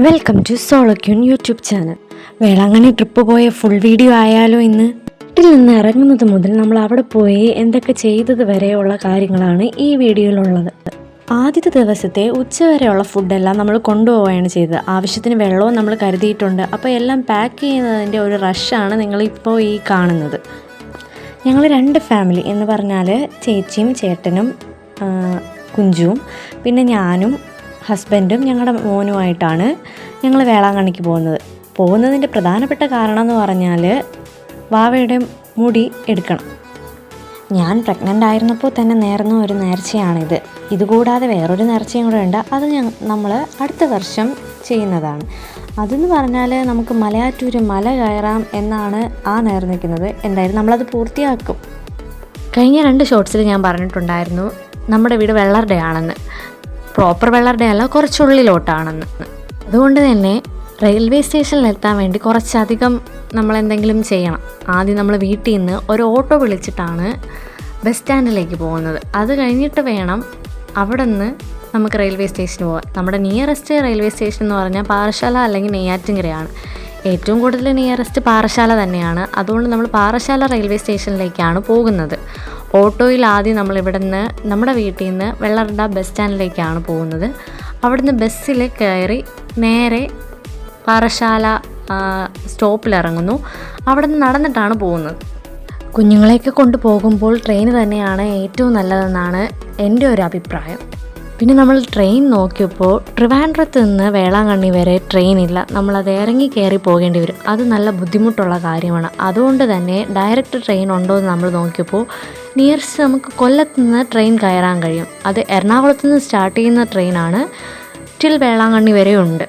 Welcome to സോളക്യൂൺ YouTube channel. Velankanni trip പോയ full video ആയാലോ ഇന്ന്? വീട്ടിൽ നിന്ന് ഇറങ്ങുന്നത് മുതൽ നമ്മൾ അവിടെ പോയി എന്തൊക്കെ ചെയ്തത് വരെയുള്ള കാര്യങ്ങളാണ് ഈ വീഡിയോയിലുള്ളത്. ആദ്യത്തെ ദിവസത്തെ ഉച്ചവരെയുള്ള ഫുഡെല്ലാം നമ്മൾ കൊണ്ടുപോവുകയാണ് ചെയ്തത്. ആവശ്യത്തിന് വെള്ളവും നമ്മൾ കരുതിയിട്ടുണ്ട്. അപ്പോൾ എല്ലാം പാക്ക് ചെയ്യുന്നതിന്റെ ഒരു റഷാണ് നിങ്ങളിപ്പോൾ ഈ കാണുന്നത്. ഞങ്ങൾ രണ്ട് ഫാമിലി എന്ന് പറഞ്ഞാൽ ചേച്ചിയും ചേട്ടനും കുഞ്ചും കുഞ്ചുവും പിന്നെ ഞാനും ഹസ്ബൻഡും ഞങ്ങളുടെ മോനുമായിട്ടാണ് ഞങ്ങൾ വേളാങ്കണ്ണിക്ക് പോകുന്നത്. പോകുന്നതിന്റെ പ്രധാനപ്പെട്ട കാരണം എന്ന് പറഞ്ഞാൽ വാവയുടെ മുടി എടുക്കണം. ഞാൻ പ്രഗ്നന്റ് ആയിരുന്നപ്പോൾ തന്നെ നേർന്ന ഒരു നേർച്ചയാണിത്. ഇതുകൂടാതെ വേറൊരു നേർച്ചയും കൂടെ ഉണ്ട്. അത് നമ്മൾ അടുത്ത വർഷം ചെയ്യുന്നതാണ്. അതെന്ന് പറഞ്ഞാൽ നമുക്ക് മലയാറ്റൂര് മല കയറാം എന്നാണ് ആ നേർന്നിരിക്കുന്നത് എന്തായാലും നമ്മളത് പൂർത്തിയാക്കും. കഴിഞ്ഞ രണ്ട് ഷോർട്സിൽ ഞാൻ പറഞ്ഞിട്ടുണ്ടായിരുന്നു. നമ്മുടെ വീട് വെള്ളറുടെ ആണെന്ന് പ്രോപ്പർ വെള്ളറുടെ അല്ല കുറച്ചുള്ളിലോട്ടാണെന്ന്. അതുകൊണ്ട് തന്നെ റെയിൽവേ സ്റ്റേഷനിൽ എത്താൻ വേണ്ടി കുറച്ചധികം നമ്മൾ എന്തെങ്കിലും ചെയ്യണം. ആദ്യം നമ്മൾ വീട്ടിൽ നിന്ന് ഒരു ഓട്ടോ വിളിച്ചിട്ടാണ് ബസ് സ്റ്റാൻഡിലേക്ക് പോകുന്നത്. അത് കഴിഞ്ഞിട്ട് വേണം അവിടെ നിന്ന് നമുക്ക് റെയിൽവേ സ്റ്റേഷന് പോകാം നമ്മുടെ നിയറസ്റ്റ് റെയിൽവേ സ്റ്റേഷൻ എന്ന് പറഞ്ഞാൽ പാറശാല അല്ലെങ്കിൽ നെയ്യാറ്റിൻകരയാണ്. ഏറ്റവും കൂടുതൽ നിയറസ്റ്റ് പാറശാല തന്നെയാണ്. അതുകൊണ്ട് നമ്മൾ പാറശാല റെയിൽവേ സ്റ്റേഷനിലേക്കാണ് പോകുന്നത്. ഓട്ടോയിൽ ആദ്യം നമ്മൾ ഇവിടെ നിന്ന് നമ്മുടെ വീട്ടിൽ നിന്ന് വെള്ളറട ബസ് സ്റ്റാൻഡിലേക്കാണ് പോകുന്നത്. അവിടുന്ന് ബസ്സിൽ കയറി നേരെ പാറശാല സ്റ്റോപ്പിൽ ഇറങ്ങുന്നു അവിടെ നിന്ന് നടന്നിട്ടാണ് പോകുന്നത്. കുഞ്ഞുങ്ങളെയൊക്കെ കൊണ്ട് പോകുമ്പോൾ ട്രെയിൻ തന്നെയാണ് ഏറ്റവും നല്ലതെന്നാണ് എന്റെ ഒരു അഭിപ്രായം. പിന്നെ നമ്മൾ ട്രെയിൻ നോക്കിയപ്പോൾ ട്രിവാൻഡ്രത്ത് നിന്ന് വേളാങ്കണ്ണി വരെ ട്രെയിൻ ഇല്ല. നമ്മളത് ഇറങ്ങി കയറി പോകേണ്ടി വരും. അത് നല്ല ബുദ്ധിമുട്ടുള്ള കാര്യമാണ്. അതുകൊണ്ട് തന്നെ ഡയറക്റ്റ് ട്രെയിൻ ഉണ്ടോ എന്ന് നമ്മൾ നോക്കിയപ്പോൾ നിയറസ്റ്റ് നമുക്ക് കൊല്ലത്ത് നിന്ന് ട്രെയിൻ കയറാൻ കഴിയും. അത് എറണാകുളത്ത് നിന്ന് സ്റ്റാർട്ട് ചെയ്യുന്ന ട്രെയിനാണ് ടിൽ വേളാങ്കണ്ണി വരെ ഉണ്ട്.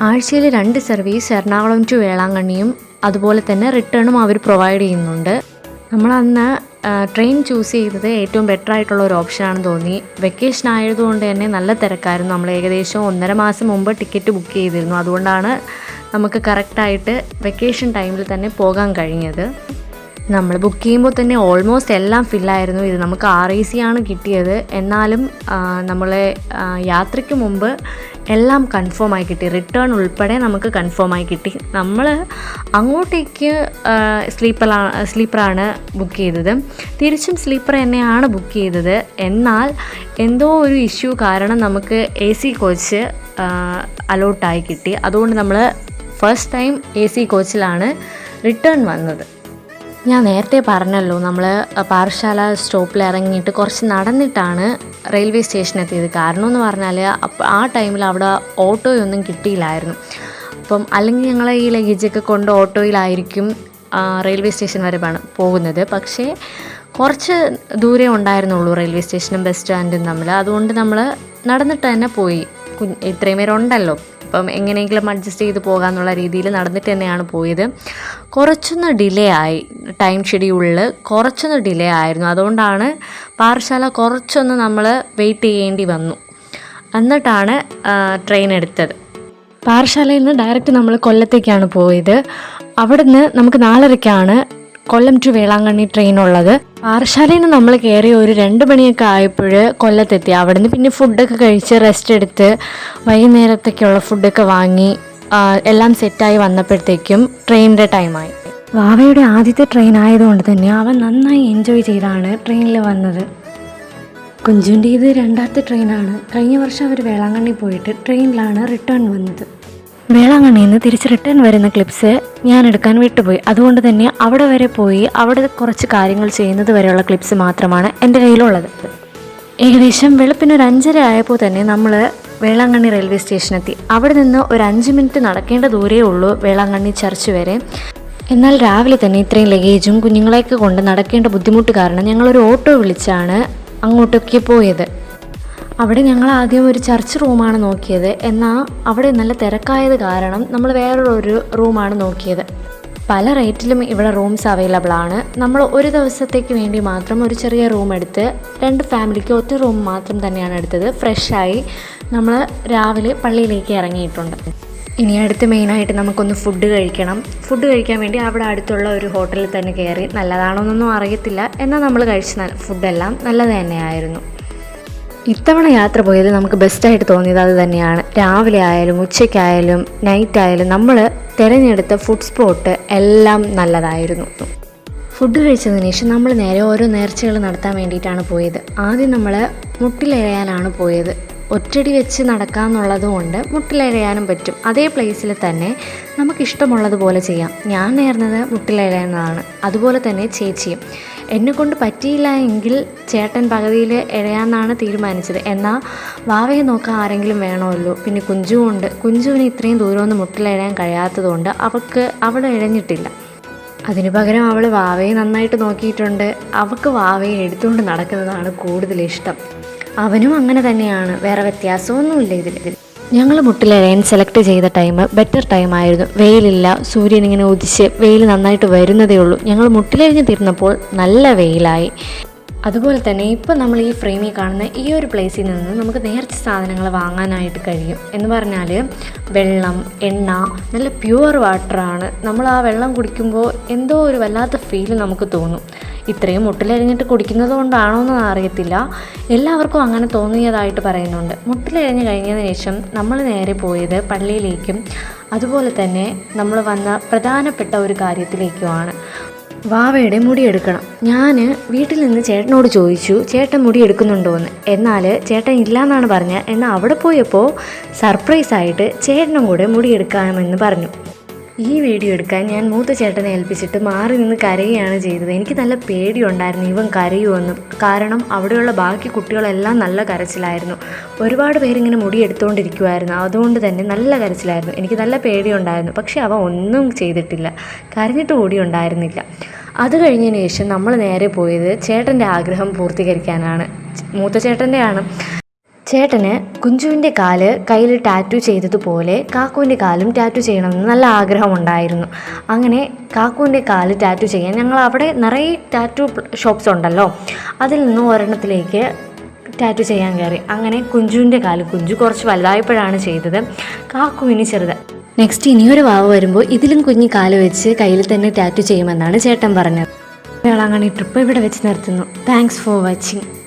ആഴ്ചയിൽ രണ്ട് സർവീസ് എറണാകുളം ടു വേളാങ്കണ്ണിയും അതുപോലെ തന്നെ റിട്ടേണും അവർ പ്രൊവൈഡ് ചെയ്യുന്നുണ്ട്. നമ്മൾ അന്ന് ട്രെയിൻ ചൂസ് ചെയ്തത് ഏറ്റവും ബെറ്റർ ആയിട്ടുള്ള ഒരു ഓപ്ഷനാണെന്ന് തോന്നി. വെക്കേഷൻ ആയതുകൊണ്ട് തന്നെ നല്ല തിരക്കായിരുന്നു. നമ്മൾ ഏകദേശം ഒന്നര മാസം മുമ്പ് ടിക്കറ്റ് ബുക്ക് ചെയ്തിരുന്നു. അതുകൊണ്ടാണ് നമുക്ക് കറക്റ്റായിട്ട് വെക്കേഷൻ ടൈമിൽ തന്നെ പോകാൻ കഴിഞ്ഞത്. നമ്മൾ ബുക്ക് ചെയ്യുമ്പോൾ തന്നെ ഓൾമോസ്റ്റ് എല്ലാം ഫില്ലായിരുന്നു ഇത് നമുക്ക് ആർ എ സി ആണ് കിട്ടിയത്. എന്നാലും നമ്മളെ യാത്രയ്ക്ക് മുമ്പ് എല്ലാം കൺഫേം ആയി കിട്ടി. റിട്ടേൺ ഉൾപ്പെടെ നമുക്ക് കൺഫേം ആയി കിട്ടി. നമ്മൾ അങ്ങോട്ടേക്ക് സ്ലീപ്പറാണ് സ്ലീപ്പറാണ് ബുക്ക് ചെയ്തത്. തിരിച്ചും സ്ലീപ്പർ തന്നെയാണ് ബുക്ക് ചെയ്തത്. എന്നാൽ എന്തോ ഒരു ഇഷ്യൂ കാരണം നമുക്ക് എ സി കോച്ച് അലോട്ടായി കിട്ടി. അതുകൊണ്ട് നമ്മൾ ഫസ്റ്റ് ടൈം എ സി കോച്ചിലാണ് റിട്ടേൺ വന്നത്. ഞാൻ നേരത്തെ പറഞ്ഞല്ലോ നമ്മൾ പാറശാല സ്റ്റോപ്പിൽ ഇറങ്ങിയിട്ട് കുറച്ച് നടന്നിട്ടാണ് റെയിൽവേ സ്റ്റേഷൻ എത്തിയത് കാരണം എന്ന് പറഞ്ഞാൽ ആ ടൈമിൽ അവിടെ ഓട്ടോയൊന്നും കിട്ടിയില്ലായിരുന്നു. അപ്പം അല്ലെങ്കിൽ ഞങ്ങൾ ഈ ലഗേജൊക്കെ കൊണ്ട് ഓട്ടോയിലായിരിക്കും റെയിൽവേ സ്റ്റേഷൻ വരെ പോകുന്നത്. പക്ഷേ കുറച്ച് ദൂരെ ഉണ്ടായിരുന്നുള്ളൂ റെയിൽവേ സ്റ്റേഷനും ബസ് സ്റ്റാൻഡും തമ്മിൽ അതുകൊണ്ട് നമ്മൾ നടന്നിട്ട് തന്നെ പോയി. ഇത്രയും പേരുണ്ടല്ലോ. അപ്പം എങ്ങനെയെങ്കിലും അഡ്ജസ്റ്റ് ചെയ്ത് പോകാമെന്നുള്ള രീതിയിൽ നടന്നിട്ട് തന്നെയാണ് പോയത്. കുറച്ചൊന്ന് ഡിലേ ആയി. ടൈം ഷെഡ്യൂളിൽ കുറച്ചൊന്ന് ഡിലേ ആയിരുന്നു. അതുകൊണ്ടാണ് പാറശാല കുറച്ചൊന്ന് നമ്മൾ വെയിറ്റ് ചെയ്യേണ്ടി വന്നു. എന്നിട്ടാണ് ട്രെയിൻ എടുത്തത്. പാറശാലയിൽ നിന്ന് ഡയറക്റ്റ് നമ്മൾ കൊല്ലത്തേക്കാണ് പോയത്. അവിടുന്ന് നമുക്ക് നാലരയ്ക്കാണ് കൊല്ലം ടു വേളാങ്കണ്ണി ട്രെയിൻ ഉള്ളത്. പാറശാലയിൽ നിന്ന് നമ്മൾ കയറി ഒരു രണ്ട് മണിയൊക്കെ ആയപ്പോൾ കൊല്ലത്തെത്തി. നിന്ന് പിന്നെ ഫുഡൊക്കെ കഴിച്ച് റെസ്റ്റ് എടുത്ത് വൈകുന്നേരത്തേക്കുള്ള ഫുഡൊക്കെ വാങ്ങി എല്ലാം സെറ്റായി വന്നപ്പോഴത്തേക്കും ട്രെയിനിന്റെ ടൈമായി വാവയുടെ ആദ്യത്തെ ട്രെയിൻ ആയതുകൊണ്ട് തന്നെ അവൻ നന്നായി എൻജോയ് ചെയ്താണ് ട്രെയിനിൽ വന്നത്. കുഞ്ചുന്റെ ഇത് രണ്ടാമത്തെ ട്രെയിനാണ് കഴിഞ്ഞ വർഷം അവർ വേളാങ്കണ്ണി പോയിട്ട് ട്രെയിനിലാണ് റിട്ടേൺ വന്നത്. വേളാങ്കണ്ണിയിൽ നിന്ന് തിരിച്ച് റിട്ടേൺ വരുന്ന ക്ലിപ്സ് ഞാൻ എടുക്കാൻ വിട്ടുപോയി. അതുകൊണ്ട് തന്നെ അവിടെ വരെ പോയി അവിടെ കുറച്ച് കാര്യങ്ങൾ ചെയ്യുന്നത് വരെയുള്ള ക്ലിപ്സ് മാത്രമാണ് എന്റെ കയ്യിലുള്ളത്. ഏകദേശം വെളുപ്പിന് ഒരു അഞ്ചര ആയപ്പോൾ തന്നെ നമ്മൾ വേളാങ്കണ്ണി റെയിൽവേ സ്റ്റേഷനെത്തി അവിടെ നിന്ന് ഒരു അഞ്ച് മിനിറ്റ് നടക്കേണ്ട ദൂരേ ഉള്ളൂ വേളാങ്കണ്ണി ചർച്ച് വരെ. എന്നാൽ രാവിലെ തന്നെ ഇത്രയും ലഗേജും കുഞ്ഞുങ്ങളെയൊക്കെ കൊണ്ട് നടക്കേണ്ട ബുദ്ധിമുട്ട് കാരണം ഞങ്ങളൊരു ഓട്ടോ വിളിച്ചാണ് അങ്ങോട്ടൊക്കെ പോയത്. അവിടെ ഞങ്ങൾ ആദ്യം ഒരു ചർച്ച് റൂമാണ് നോക്കിയത്. എന്നാൽ അവിടെ നല്ല തിരക്കായത് കാരണം നമ്മൾ വേറൊരു റൂമാണ് നോക്കിയത്. പല റേറ്റിലും ഇവിടെ റൂംസ് അവൈലബിൾ ആണ്. നമ്മൾ ഒരു ദിവസത്തേക്ക് വേണ്ടി മാത്രം ഒരു ചെറിയ റൂം എടുത്ത് രണ്ട് ഫാമിലിക്ക് ഒറ്റ റൂം മാത്രം തന്നെയാണ് എടുത്തത്. ഫ്രഷായി നമ്മൾ രാവിലെ പള്ളിയിലേക്ക് ഇറങ്ങിയിട്ടുണ്ട്. ഇനി അടുത്ത് മെയിനായിട്ട് നമുക്കൊന്ന് ഫുഡ് കഴിക്കണം. ഫുഡ് കഴിക്കാൻ വേണ്ടി അവിടെ അടുത്തുള്ള ഒരു ഹോട്ടലിൽ തന്നെ കയറി. നല്ലതാണോ എന്നൊന്നും അറിയത്തില്ല. എന്നാൽ നമ്മൾ കഴിച്ച ഫുഡെല്ലാം നല്ലത് തന്നെയായിരുന്നു. ഇത്തവണ യാത്ര പോയത് നമുക്ക് ബെസ്റ്റായിട്ട് തോന്നിയത് അത് തന്നെയാണ്. രാവിലെ ആയാലും ഉച്ചയ്ക്കായാലും നൈറ്റ് ആയാലും നമ്മൾ തിരഞ്ഞെടുത്ത ഫുഡ് സ്പോട്ട് എല്ലാം നല്ലതായിരുന്നു. ഫുഡ് കഴിച്ചതിന് ശേഷം നമ്മൾ നേരെ ഓരോ നേർച്ചകൾ നടത്താൻ വേണ്ടിയിട്ടാണ് പോയത്. ആദ്യം നമ്മൾ മുട്ടിലെറിയാനാണ് പോയത്. ഒറ്റടി വെച്ച് നടക്കാമെന്നുള്ളത് കൊണ്ട് മുട്ടിലെറിയാനും പറ്റും. അതേ പ്ലേസിൽ തന്നെ നമുക്കിഷ്ടമുള്ളതുപോലെ ചെയ്യാം. ഞാൻ നേർന്നത് മുട്ടിലെറിയാനാണ് അതുപോലെ തന്നെ ചേച്ചിയും. എന്നെ കൊണ്ട് പറ്റിയില്ല എങ്കിൽ ചേട്ടൻ പകുതിയിൽ ഇഴയാന്നാണ് തീരുമാനിച്ചത്. എന്നാൽ വാവയെ നോക്കാൻ ആരെങ്കിലും വേണമല്ലോ. പിന്നെ കുഞ്ചുവുണ്ട് കുഞ്ചുവിന് ഇത്രയും ദൂരമൊന്നും മുട്ടിലിഴയാൻ കഴിയാത്തതുകൊണ്ട് അവൾക്ക് അവൾ ഇഴഞ്ഞിട്ടില്ല. അതിനു പകരം അവൾ വാവയെ നന്നായിട്ട് നോക്കിയിട്ടുണ്ട്. അവൾക്ക് വാവയെ എടുത്തുകൊണ്ട് നടക്കുന്നതാണ് കൂടുതൽ ഇഷ്ടം. അവനും അങ്ങനെ തന്നെയാണ്. വേറെ വ്യത്യാസമൊന്നുമില്ല ഇതിൽ ഞങ്ങൾ മുട്ടിലിഴയാൻ സെലക്ട് ചെയ്ത ടൈം ബെറ്റർ ടൈം ആയിരുന്നു. വെയിലില്ല സൂര്യൻ ഇങ്ങനെ ഉദിച്ച് വെയിൽ നന്നായിട്ട് വരുന്നതേ ഉള്ളൂ. ഞങ്ങൾ മുട്ടിലെഴിഞ്ഞ് തീർന്നപ്പോൾ നല്ല വെയിലായി. അതുപോലെ തന്നെ ഇപ്പോൾ നമ്മൾ ഈ ഫ്രെയിമിൽ കാണുന്ന ഈ ഒരു പ്ലേസിൽ നിന്ന് നമുക്ക് നേർച്ച സാധനങ്ങൾ വാങ്ങാനായിട്ട് കഴിയും. എന്ന് പറഞ്ഞാൽ വെള്ളം എണ്ണ നല്ല പ്യുവർ വാട്ടറാണ് നമ്മൾ ആ വെള്ളം കുടിക്കുമ്പോൾ എന്തോ ഒരു വല്ലാത്ത ഫീൽ നമുക്ക് തോന്നും. ഇത്രയും മുട്ടിലരിഞ്ഞിട്ട് കുടിക്കുന്നത് കൊണ്ടാണോ എന്ന് അറിയത്തില്ല. എല്ലാവർക്കും അങ്ങനെ തോന്നിയതായിട്ട് പറയുന്നുണ്ട്. മുട്ടിലരിഞ്ഞ് കഴിഞ്ഞതിന് ശേഷം നമ്മൾ നേരെ പോയത് പള്ളിയിലേക്കും അതുപോലെ തന്നെ നമ്മൾ വന്ന പ്രധാനപ്പെട്ട ഒരു കാര്യത്തിലേക്കുമാണ്. വാവയുടെ മുടി എടുക്കണം. ഞാൻ വീട്ടിൽ നിന്ന് ചേട്ടനോട് ചോദിച്ചു ചേട്ടൻ മുടി എടുക്കുന്നുണ്ടോ എന്ന്? എന്നാൽ ചേട്ടൻ ഇല്ല എന്നാണ് പറഞ്ഞത്. എന്നാൽ അവിടെ പോയപ്പോൾ സർപ്രൈസായിട്ട് ചേട്ടനും കൂടെ മുടി എടുക്കാമെന്ന് പറഞ്ഞു. ഈ വീഡിയോ എടുക്കാൻ ഞാൻ മൂത്ത ചേട്ടനെ ഏൽപ്പിച്ചിട്ട് മാറി നിന്ന് കരയുകയാണ് ചെയ്തത്. എനിക്ക് നല്ല പേടിയുണ്ടായിരുന്നു ഇവൻ കരയുമെന്നും. കാരണം അവിടെയുള്ള ബാക്കി കുട്ടികളെല്ലാം നല്ല കരച്ചിലായിരുന്നു. ഒരുപാട് പേരിങ്ങനെ മുടി എടുത്തുകൊണ്ടിരിക്കുമായിരുന്നു അതുകൊണ്ട് തന്നെ നല്ല കരച്ചിലായിരുന്നു. എനിക്ക് നല്ല പേടിയുണ്ടായിരുന്നു. പക്ഷേ അവ ഒന്നും ചെയ്തിട്ടില്ല. കരഞ്ഞിട്ട് കൂടി ഉണ്ടായിരുന്നില്ല അത് കഴിഞ്ഞതിന് ശേഷം നമ്മൾ നേരെ പോയത് ചേട്ടന്റെ ആഗ്രഹം പൂർത്തീകരിക്കാനാണ്. മൂത്ത ചേട്ടന്റെ ആണ് ചേട്ടന് കുഞ്ചുവിന്റെ കാൽ കയ്യിൽ ടാറ്റു ചെയ്തതുപോലെ കാക്കുവിന്റെ കാലും ടാറ്റു ചെയ്യണമെന്ന് നല്ല ആഗ്രഹമുണ്ടായിരുന്നു. അങ്ങനെ കാക്കുവിന്റെ കാൽ ടാറ്റു ചെയ്യാൻ ഞങ്ങൾ അവിടെ നിറയെ ടാറ്റു ഷോപ്സ് ഉണ്ടല്ലോ. അതിൽ നിന്ന് ഒരെണ്ണത്തിലേക്ക് ടാറ്റു ചെയ്യാൻ കയറി. അങ്ങനെ കുഞ്ചുവിന്റെ കാൽ കുഞ്ചു കുറച്ച് വലുതായപ്പോഴാണ് ചെയ്തത്. കാക്കുവിന് ചെറുത്. നെക്സ്റ്റ് ഇനിയൊരു വാവ് വരുമ്പോൾ ഇതിലും കുഞ്ഞി കാൽ വെച്ച് കയ്യിൽ തന്നെ ടാറ്റു ചെയ്യുമെന്നാണ് ചേട്ടൻ പറഞ്ഞത്. വേളാങ്കണ്ണി ട്രിപ്പ് ഇവിടെ വെച്ച് നിർത്തുന്നു. Thanks for watching